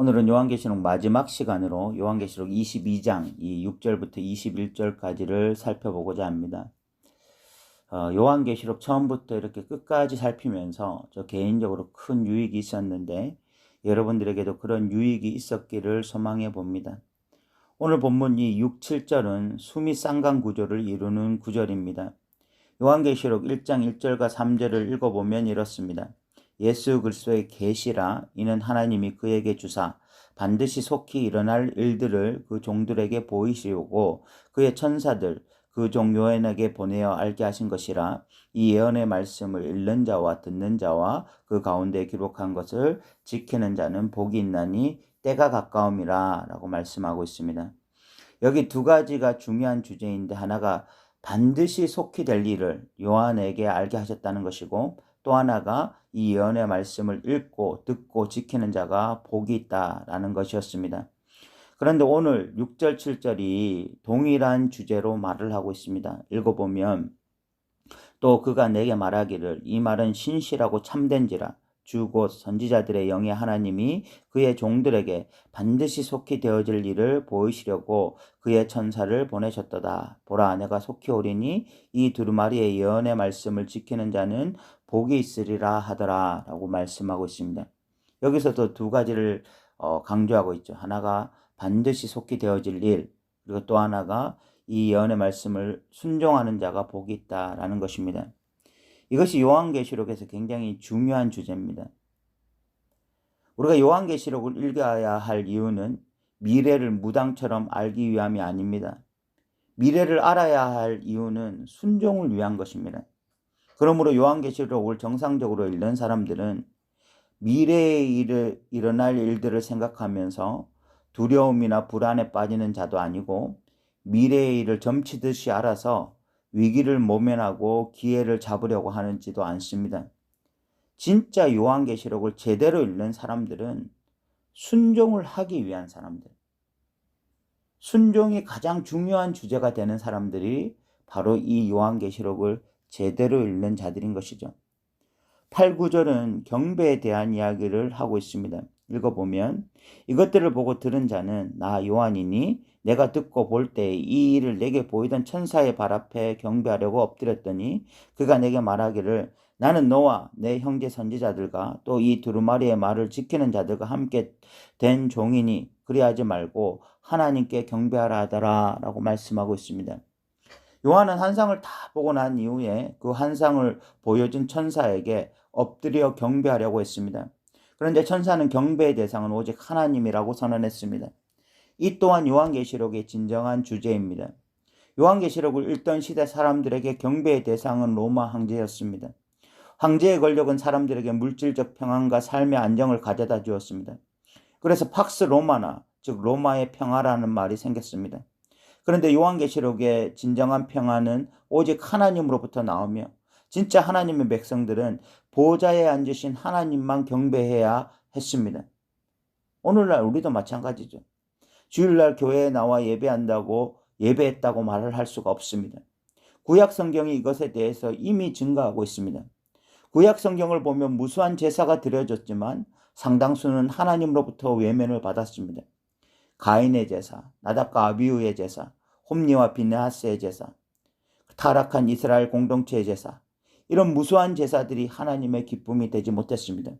오늘은 요한계시록 마지막 시간으로 요한계시록 22장 이 6절부터 21절까지를 살펴보고자 합니다. 어, 요한계시록 처음부터 이렇게 끝까지 살피면서 저 개인적으로 큰 유익이 있었는데 여러분들에게도 그런 유익이 있었기를 소망해 봅니다. 오늘 본문 이 6, 7절은 수미 쌍강 구조를 이루는 구절입니다. 요한계시록 1장 1절과 3절을 읽어보면 이렇습니다. 예수 그리스도의 계시라 이는 하나님이 그에게 주사 반드시 속히 일어날 일들을 그 종들에게 보이시고 그의 천사들 그 종 요한에게 보내어 알게 하신 것이라 이 예언의 말씀을 읽는 자와 듣는 자와 그 가운데 기록한 것을 지키는 자는 복이 있나니 때가 가까움이라 라고 말씀하고 있습니다. 여기 두 가지가 중요한 주제인데 하나가 반드시 속히 될 일을 요한에게 알게 하셨다는 것이고 또 하나가 이 예언의 말씀을 읽고 듣고 지키는 자가 복이 있다라는 것이었습니다. 그런데 오늘 6절, 7절이 동일한 주제로 말을 하고 있습니다. 읽어보면 또 그가 내게 말하기를 이 말은 신실하고 참된지라 주곧 선지자들의 영의 하나님이 그의 종들에게 반드시 속히 되어질 일을 보이시려고 그의 천사를 보내셨도다. 보라 내가 속히 오리니 이 두루마리의 예언의 말씀을 지키는 자는 복이 있으리라 하더라 라고 말씀하고 있습니다. 여기서도 두 가지를 어, 강조하고 있죠. 하나가 반드시 속히 되어질 일 그리고 또 하나가 이 예언의 말씀을 순종하는 자가 복이 있다라는 것입니다. 이것이 요한계시록에서 굉장히 중요한 주제입니다. 우리가 요한계시록을 읽어야 할 이유는 미래를 무당처럼 알기 위함이 아닙니다. 미래를 알아야 할 이유는 순종을 위한 것입니다. 그러므로 요한계시록을 정상적으로 읽는 사람들은 미래에 일 일어날 일들을 생각하면서 두려움이나 불안에 빠지는 자도 아니고 미래의 일을 점치듯이 알아서 위기를 모면하고 기회를 잡으려고 하는지도 않습니다. 진짜 요한계시록을 제대로 읽는 사람들은 순종을 하기 위한 사람들. 순종이 가장 중요한 주제가 되는 사람들이 바로 이 요한계시록을 제대로 읽는 자들인 것이죠. 8, 9절은 경배에 대한 이야기를 하고 있습니다. 읽어보면 이것들을 보고 들은 자는 나 요한이니 내가 듣고 볼 때 이 일을 내게 보이던 천사의 발 앞에 경배하려고 엎드렸더니 그가 내게 말하기를 나는 너와 내 형제 선지자들과 또 이 두루마리의 말을 지키는 자들과 함께 된 종이니 그리하지 말고 하나님께 경배하라 하더라 라고 말씀하고 있습니다. 요한은 한상을 다 보고 난 이후에 그 한상을 보여준 천사에게 엎드려 경배하려고 했습니다. 그런데 천사는 경배의 대상은 오직 하나님이라고 선언했습니다. 이 또한 요한계시록의 진정한 주제입니다. 요한계시록을 읽던 시대 사람들에게 경배의 대상은 로마 황제였습니다. 황제의 권력은 사람들에게 물질적 평안과 삶의 안정을 가져다 주었습니다. 그래서 팍스 로마나 즉 로마의 평화라는 말이 생겼습니다. 그런데 요한계시록의 진정한 평화는 오직 하나님으로부터 나오며 진짜 하나님의 백성들은 보좌에 앉으신 하나님만 경배해야 했습니다. 오늘날 우리도 마찬가지죠. 주일날 교회에 나와 예배한다고 예배했다고 말을 할 수가 없습니다. 구약 성경이 이것에 대해서 이미 증가하고 있습니다. 구약 성경을 보면 무수한 제사가 드려졌지만 상당수는 하나님으로부터 외면을 받았습니다. 가인의 제사, 나답과 아비우의 제사, 홈리와 비네하스의 제사, 타락한 이스라엘 공동체의 제사, 이런 무수한 제사들이 하나님의 기쁨이 되지 못했습니다.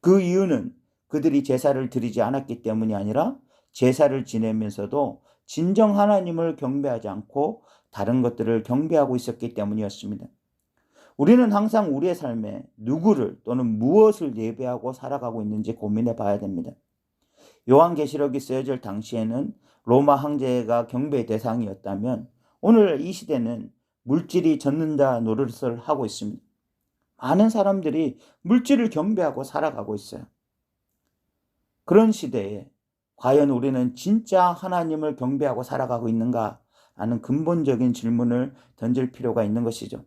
그 이유는 그들이 제사를 드리지 않았기 때문이 아니라 제사를 지내면서도 진정 하나님을 경배하지 않고 다른 것들을 경배하고 있었기 때문이었습니다. 우리는 항상 우리의 삶에 누구를 또는 무엇을 예배하고 살아가고 있는지 고민해 봐야 됩니다. 요한계시록이 쓰여질 당시에는 로마 황제가 경배의 대상이었다면 오늘 이 시대는 물질이 젖는다 노릇을 하고 있습니다. 많은 사람들이 물질을 경배하고 살아가고 있어요. 그런 시대에 과연 우리는 진짜 하나님을 경배하고 살아가고 있는가? 라는 근본적인 질문을 던질 필요가 있는 것이죠.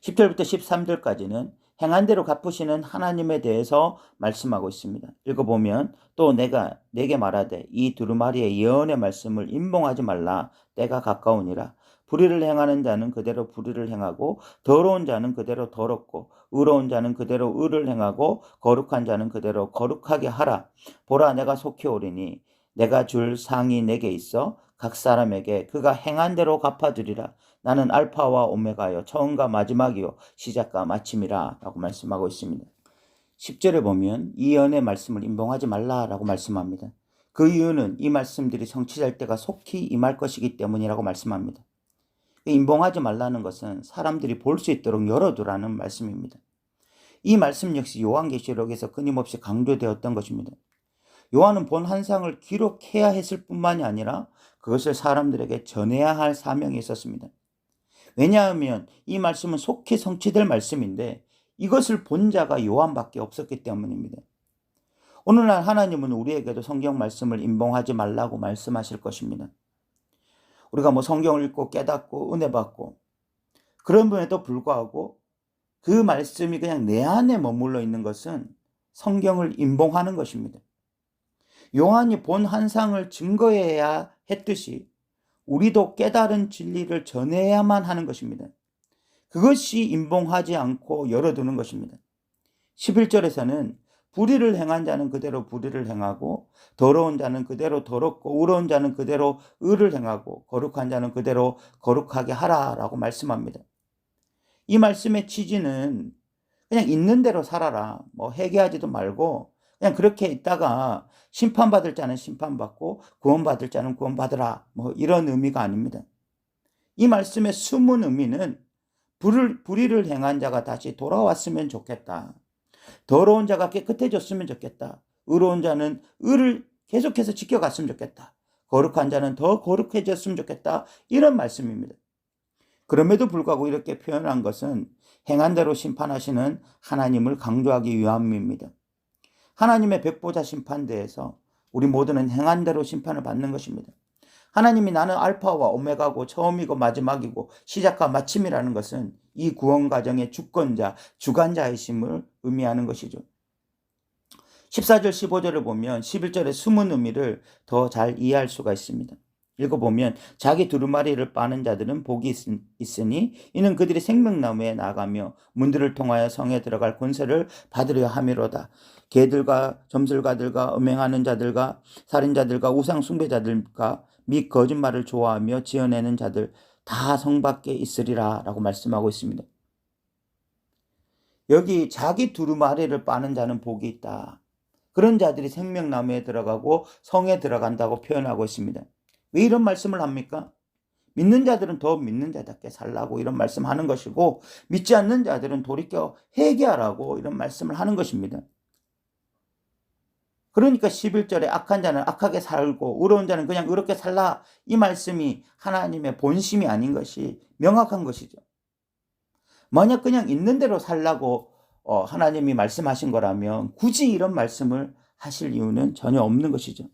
10절부터 13절까지는 행한 대로 갚으시는 하나님에 대해서 말씀하고 있습니다. 읽어보면 또 내가 내게 말하되 이 두루마리의 예언의 말씀을 임봉하지 말라 때가 가까우니라 불의를 행하는 자는 그대로 불의를 행하고 더러운 자는 그대로 더럽고 의로운 자는 그대로 의를 행하고 거룩한 자는 그대로 거룩하게 하라. 보라 내가 속히 오리니 내가 줄 상이 내게 있어 각 사람에게 그가 행한 대로 갚아주리라. 나는 알파와 오메가요 처음과 마지막이요 시작과 마침이라 라고 말씀하고 있습니다. 10절에 보면 이 연의 말씀을 임봉하지 말라라고 말씀합니다. 그 이유는 이 말씀들이 성취될 때가 속히 임할 것이기 때문이라고 말씀합니다. 임봉하지 말라는 것은 사람들이 볼 수 있도록 열어두라는 말씀입니다. 이 말씀 역시 요한계시록에서 끊임없이 강조되었던 것입니다. 요한은 본 환상을 기록해야 했을 뿐만이 아니라 그것을 사람들에게 전해야 할 사명이 있었습니다. 왜냐하면 이 말씀은 속히 성취될 말씀인데 이것을 본 자가 요한밖에 없었기 때문입니다. 오늘날 하나님은 우리에게도 성경 말씀을 임봉하지 말라고 말씀하실 것입니다. 우리가 뭐 성경을 읽고 깨닫고 은혜 받고 그런 분에도 불구하고 그 말씀이 그냥 내 안에 머물러 있는 것은 성경을 임봉하는 것입니다. 요한이 본 환상을 증거해야 했듯이 우리도 깨달은 진리를 전해야만 하는 것입니다. 그것이 임봉하지 않고 열어두는 것입니다. 11절에서는 불의를 행한 자는 그대로 불의를 행하고 더러운 자는 그대로 더럽고 의로운 자는 그대로 의를 행하고 거룩한 자는 그대로 거룩하게 하라라고 말씀합니다. 이 말씀의 취지는 그냥 있는 대로 살아라. 뭐 회개하지도 말고 그냥 그렇게 있다가 심판받을 자는 심판받고 구원받을 자는 구원받으라. 뭐 이런 의미가 아닙니다. 이 말씀의 숨은 의미는 불을, 불의를 행한 자가 다시 돌아왔으면 좋겠다. 더러운 자가 깨끗해졌으면 좋겠다. 의로운 자는 의를 계속해서 지켜갔으면 좋겠다. 거룩한 자는 더 거룩해졌으면 좋겠다. 이런 말씀입니다. 그럼에도 불구하고 이렇게 표현한 것은 행한 대로 심판하시는 하나님을 강조하기 위함입니다. 하나님의 백보자 심판대에서 우리 모두는 행한 대로 심판을 받는 것입니다. 하나님이 나는 알파와 오메가고 처음이고 마지막이고 시작과 마침이라는 것은 이 구원 과정의 주권자, 주관자이심을 의미하는 것이죠. 14절 15절을 보면 11절의 숨은 의미를 더 잘 이해할 수가 있습니다. 읽어보면 자기 두루마리를 빠는 자들은 복이 있으니 이는 그들이 생명나무에 나가며 문들을 통하여 성에 들어갈 권세를 받으려 함이로다. 개들과 점술가들과 음행하는 자들과 살인자들과 우상 숭배자들과 및 거짓말을 좋아하며 지어내는 자들 다 성 밖에 있으리라 라고 말씀하고 있습니다. 여기 자기 두루마리를 빠는 자는 복이 있다. 그런 자들이 생명나무에 들어가고 성에 들어간다고 표현하고 있습니다. 왜 이런 말씀을 합니까? 믿는 자들은 더 믿는 자답게 살라고 이런 말씀하는 것이고 믿지 않는 자들은 돌이켜 회개하라고 이런 말씀을 하는 것입니다. 그러니까 11절에 악한 자는 악하게 살고 의로운 자는 그냥 의롭게 살라 이 말씀이 하나님의 본심이 아닌 것이 명확한 것이죠. 만약 그냥 있는 대로 살라고 어, 하나님이 말씀하신 거라면 굳이 이런 말씀을 하실 이유는 전혀 없는 것이죠.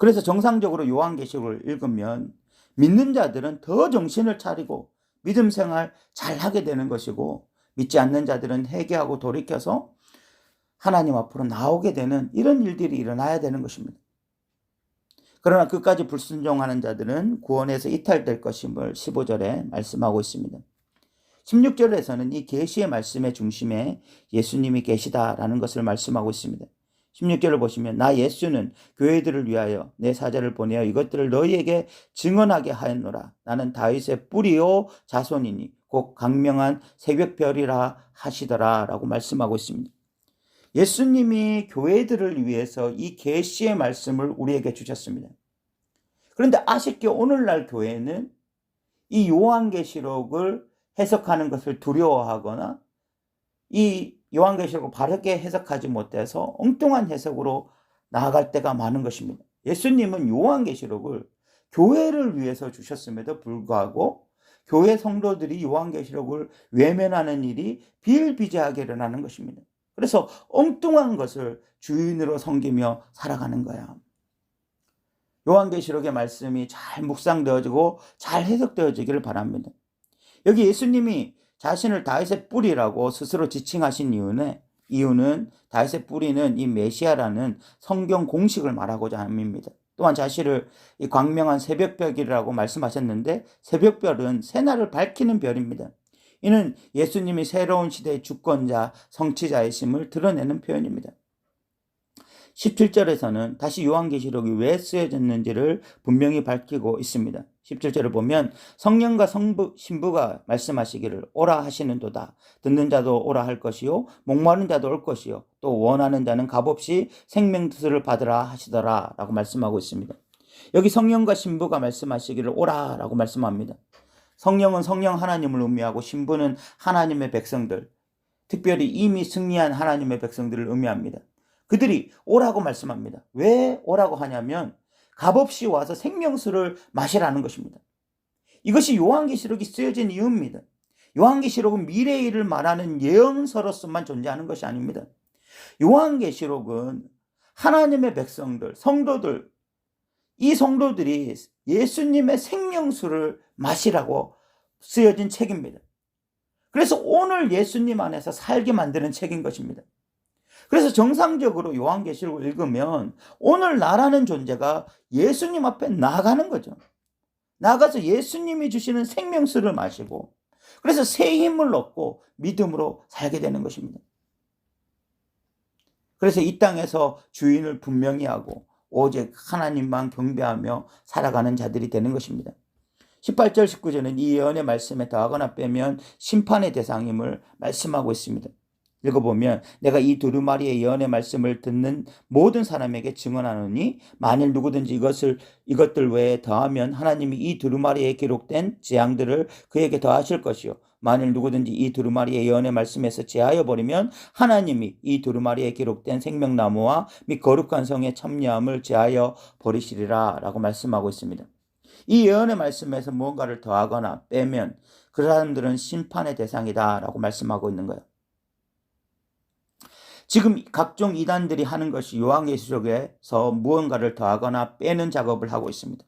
그래서 정상적으로 요한계시록을 읽으면 믿는 자들은 더 정신을 차리고 믿음 생활 잘 하게 되는 것이고 믿지 않는 자들은 회개하고 돌이켜서 하나님 앞으로 나오게 되는 이런 일들이 일어나야 되는 것입니다. 그러나 끝까지 불순종하는 자들은 구원에서 이탈될 것임을 15절에 말씀하고 있습니다. 16절에서는 이 계시의 말씀의 중심에 예수님이 계시다라는 것을 말씀하고 있습니다. 16절을 보시면 나 예수는 교회들을 위하여 내 사자를 보내어 이것들을 너희에게 증언하게 하였노라. 나는 다윗의 뿌리요 자손이니 곧 강명한 새벽별이라 하시더라라고 말씀하고 있습니다. 예수님이 교회들을 위해서 이 계시의 말씀을 우리에게 주셨습니다. 그런데 아쉽게 오늘날 교회는 이 요한계시록을 해석하는 것을 두려워하거나 이 요한계시록을 바르게 해석하지 못해서 엉뚱한 해석으로 나아갈 때가 많은 것입니다. 예수님은 요한계시록을 교회를 위해서 주셨음에도 불구하고 교회 성도들이 요한계시록을 외면하는 일이 비일비재하게 일어나는 것입니다. 그래서 엉뚱한 것을 주인으로 섬기며 살아가는 거야. 요한계시록의 말씀이 잘 묵상되어지고 잘 해석되어지기를 바랍니다. 여기 예수님이 자신을 다윗의 뿌리라고 스스로 지칭하신 이유는 이유는 다윗의 뿌리는 이 메시아라는 성경 공식을 말하고자 함입니다. 또한 자신을 이 광명한 새벽별이라고 말씀하셨는데 새벽별은 새날을 밝히는 별입니다. 이는 예수님이 새로운 시대의 주권자, 성취자이심을 드러내는 표현입니다. 17절에서는 다시 요한계시록이 왜 쓰여졌는지를 분명히 밝히고 있습니다. 17절을 보면 성령과 성부, 신부가 말씀하시기를 오라 하시는도다. 듣는 자도 오라 할 것이요. 목마른 자도 올 것이요. 또 원하는 자는 값없이 생명수를 받으라 하시더라. 라고 말씀하고 있습니다. 여기 성령과 신부가 말씀하시기를 오라 라고 말씀합니다. 성령은 성령 하나님을 의미하고 신부는 하나님의 백성들, 특별히 이미 승리한 하나님의 백성들을 의미합니다. 그들이 오라고 말씀합니다. 왜 오라고 하냐면 값없이 와서 생명수를 마시라는 것입니다. 이것이 요한계시록이 쓰여진 이유입니다. 요한계시록은 미래의 일을 말하는 예언서로서만 존재하는 것이 아닙니다. 요한계시록은 하나님의 백성들, 성도들, 이 성도들이 예수님의 생명수를 마시라고 쓰여진 책입니다. 그래서 오늘 예수님 안에서 살게 만드는 책인 것입니다. 그래서 정상적으로 요한계시록을 읽으면 오늘 나라는 존재가 예수님 앞에 나가는 거죠. 나가서 예수님이 주시는 생명수를 마시고 그래서 새 힘을 얻고 믿음으로 살게 되는 것입니다. 그래서 이 땅에서 주인을 분명히 하고 오직 하나님만 경배하며 살아가는 자들이 되는 것입니다. 18절 19절은 이 예언의 말씀에 더하거나 빼면 심판의 대상임을 말씀하고 있습니다. 읽어보면 내가 이 두루마리의 예언의 말씀을 듣는 모든 사람에게 증언하노니 만일 누구든지 이것을 이것들 외에 더하면 하나님이 이 두루마리에 기록된 재앙들을 그에게 더하실 것이요 만일 누구든지 이 두루마리의 예언의 말씀에서 제하여 버리면 하나님이 이 두루마리에 기록된 생명나무와 및 거룩한 성의 참여함을 제하여 버리시리라 라고 말씀하고 있습니다. 이 예언의 말씀에서 무언가를 더하거나 빼면 그 사람들은 심판의 대상이다 라고 말씀하고 있는 거예요. 지금 각종 이단들이 하는 것이 요한계시록에서 무언가를 더하거나 빼는 작업을 하고 있습니다.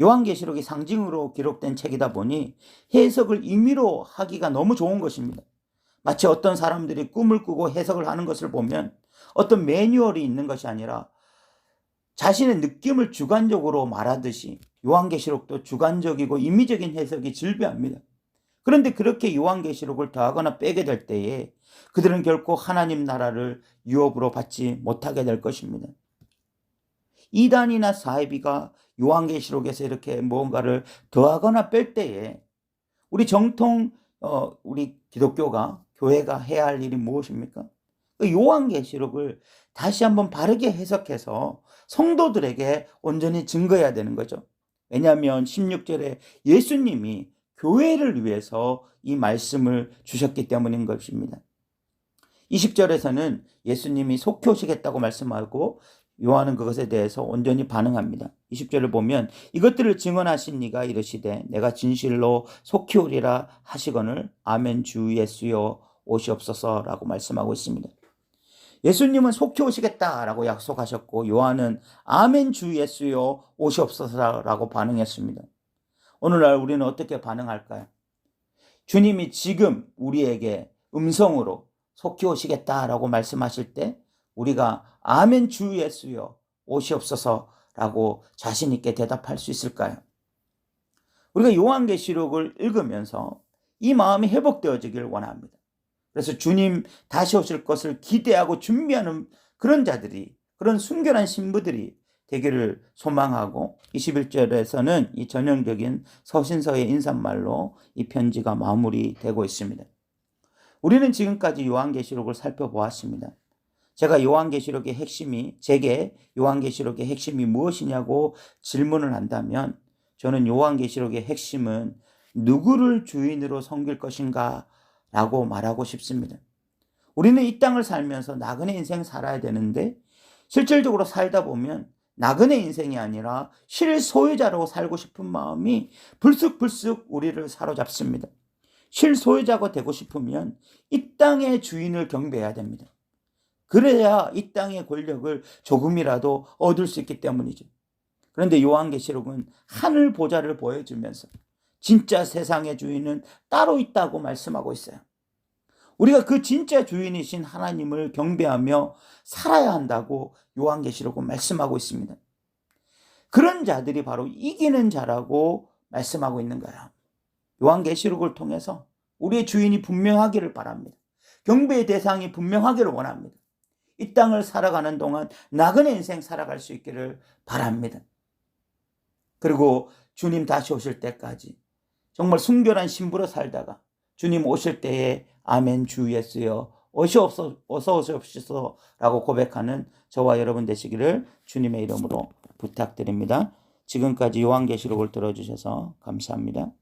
요한계시록이 상징으로 기록된 책이다 보니 해석을 임의로 하기가 너무 좋은 것입니다. 마치 어떤 사람들이 꿈을 꾸고 해석을 하는 것을 보면 어떤 매뉴얼이 있는 것이 아니라 자신의 느낌을 주관적으로 말하듯이 요한계시록도 주관적이고 임의적인 해석이 질비합니다. 그런데 그렇게 요한계시록을 더하거나 빼게 될 때에 그들은 결코 하나님 나라를 유업으로 받지 못하게 될 것입니다. 이단이나 사이비가 요한계시록에서 이렇게 무언가를 더하거나 뺄 때에 우리 정통 어, 우리 기독교가 교회가 해야 할 일이 무엇입니까? 그 요한계시록을 다시 한번 바르게 해석해서 성도들에게 온전히 증거해야 되는 거죠. 왜냐하면 16절에 예수님이 교회를 위해서 이 말씀을 주셨기 때문인 것입니다. 20절에서는 예수님이 속효시겠다고 말씀하고 요한은 그것에 대해서 온전히 반응합니다. 20절을 보면 이것들을 증언하신 이가 이르시되 내가 진실로 속히 오리라 하시거늘 아멘 주 예수여 오시옵소서라고 말씀하고 있습니다. 예수님은 속히 오시겠다라고 약속하셨고 요한은 아멘 주 예수여 오시옵소서라고 반응했습니다. 오늘날 우리는 어떻게 반응할까요? 주님이 지금 우리에게 음성으로 속히 오시겠다라고 말씀하실 때 우리가 아멘 주 예수여 오시옵소서라고 자신 있게 대답할 수 있을까요? 우리가 요한계시록을 읽으면서 이 마음이 회복되어지길 원합니다. 그래서 주님 다시 오실 것을 기대하고 준비하는 그런 자들이 그런 순결한 신부들이 되기를 소망하고 21절에서는 이 전형적인 서신서의 인사말로 이 편지가 마무리되고 있습니다. 우리는 지금까지 요한계시록을 살펴보았습니다. 제가 요한계시록의 핵심이 제게 요한계시록의 핵심이 무엇이냐고 질문을 한다면 저는 요한계시록의 핵심은 누구를 주인으로 섬길 것인가 라고 말하고 싶습니다. 우리는 이 땅을 살면서 나그네 인생 살아야 되는데 실질적으로 살다 보면 나그네 인생이 아니라 실 소유자로 살고 싶은 마음이 불쑥불쑥 우리를 사로잡습니다. 실소유자가 되고 싶으면 이 땅의 주인을 경배해야 됩니다. 그래야 이 땅의 권력을 조금이라도 얻을 수 있기 때문이죠. 그런데 요한계시록은 하늘 보좌를 보여주면서 진짜 세상의 주인은 따로 있다고 말씀하고 있어요. 우리가 그 진짜 주인이신 하나님을 경배하며 살아야 한다고 요한계시록은 말씀하고 있습니다. 그런 자들이 바로 이기는 자라고 말씀하고 있는 거야. 요한계시록을 통해서 우리의 주인이 분명하기를 바랍니다. 경배의 대상이 분명하기를 원합니다. 이 땅을 살아가는 동안 나그네 인생 살아갈 수 있기를 바랍니다. 그리고 주님 다시 오실 때까지 정말 순결한 신부로 살다가 주님 오실 때에 아멘 주 예수여 없어 어서 오십시오라고 고백하는 저와 여러분 되시기를 주님의 이름으로 부탁드립니다. 지금까지 요한계시록을 들어주셔서 감사합니다.